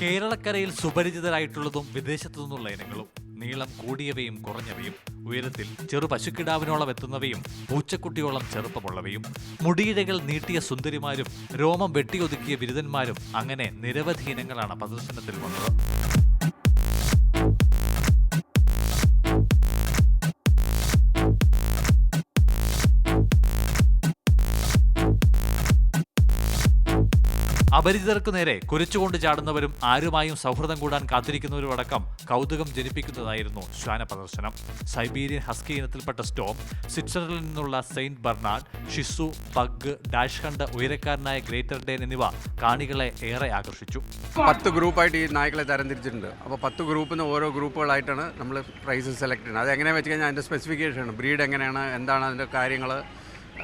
കേരളക്കരയിൽ സുപരിചിതരായിട്ടുള്ളതും വിദേശത്തു നിന്നുള്ള ഇനങ്ങളും നീളം കൂടിയവയും കുറഞ്ഞവയും ഉയരത്തിൽ ചെറു പശുക്കിടാവിനോളം എത്തുന്നവയും പൂച്ചക്കുട്ടിയോളം ചെറുപ്പമുള്ളവയും മുടിയിഴകൾ നീട്ടിയ സുന്ദരിമാരും രോമം വെട്ടിയൊതുക്കിയ ബിരുദന്മാരും അങ്ങനെ നിരവധി ഇനങ്ങളാണ് പ്രദർശനത്തിൽ വന്നത്. അപരിചിതർക്കു നേരെ കുരച്ചുകൊണ്ട് ചാടുന്നവരും ആരുമായും സൗഹൃദം കൂടാൻ കാത്തിരിക്കുന്നവരും അടക്കം കൗതുകം ജനിപ്പിക്കുന്നതായിരുന്നു ശ്വാന പ്രദർശനം. സൈബീരിയൻ ഹസ്കി ഇനത്തിൽപ്പെട്ട സ്റ്റോം സ്വിറ്റ്സർലൻഡിൽ നിന്നുള്ള സെയിന്റ് ബെർണാഡ് ഷിസു പഗ് ഡാഷ് ഉയരക്കാരനായ ഗ്രേറ്റർ ഡേൻ എന്നിവ കാണികളെ ഏറെ ആകർഷിച്ചു. പത്ത് ഗ്രൂപ്പായിട്ട് ഈ നായ്ക്കളെ തരംതിരിച്ചിട്ടുണ്ട്. അപ്പോൾ പത്ത് ഗ്രൂപ്പിൽ നിന്ന് ഓരോ ഗ്രൂപ്പുകളായിട്ടാണ് നമ്മൾ പ്രൈസ് സെലക്ട് ചെയ്യുന്നത്. അത് എങ്ങനെയാണെന്ന് വെച്ച് കഴിഞ്ഞാൽ അതിന്റെ സ്പെസിഫിക്കേഷൻ ബ്രീഡ് എങ്ങനെയാണ് എന്താണ് അതിന്റെ കാര്യങ്ങൾ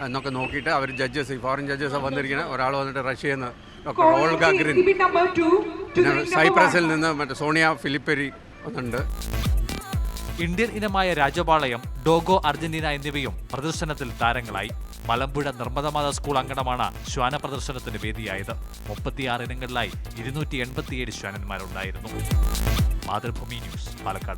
എന്നൊക്കെ നോക്കിയിട്ട് അവർ ജഡ്ജസ് ഈ ഫോറിൻ ജഡ്ജസ് വന്നിരിക്കുന്നത് ഒരാൾ വന്നിട്ട് റഷ്യയിൽ നിന്ന് ഡോക്ടർ സൈപ്രസിൽ. നിന്ന് മറ്റേ സോണിയ ഫിലിപ്പരി ഇന്ത്യൻ ഇനമായ രാജപാളയം ഡോഗോ അർജന്റീന എന്നിവയും പ്രദർശനത്തിൽ താരങ്ങളായി. മലമ്പുഴ നിർമ്മതമാത സ്കൂൾ അങ്കണമാണ് ശ്വാന പ്രദർശനത്തിന് വേദിയായത്. മുപ്പത്തിയാറ് ഇനങ്ങളിലായി ഇരുന്നൂറ്റി എൺപത്തിയേഴ് ശ്വാനന്മാരുണ്ടായിരുന്നു. മാതൃഭൂമി ന്യൂസ് പാലക്കാട്.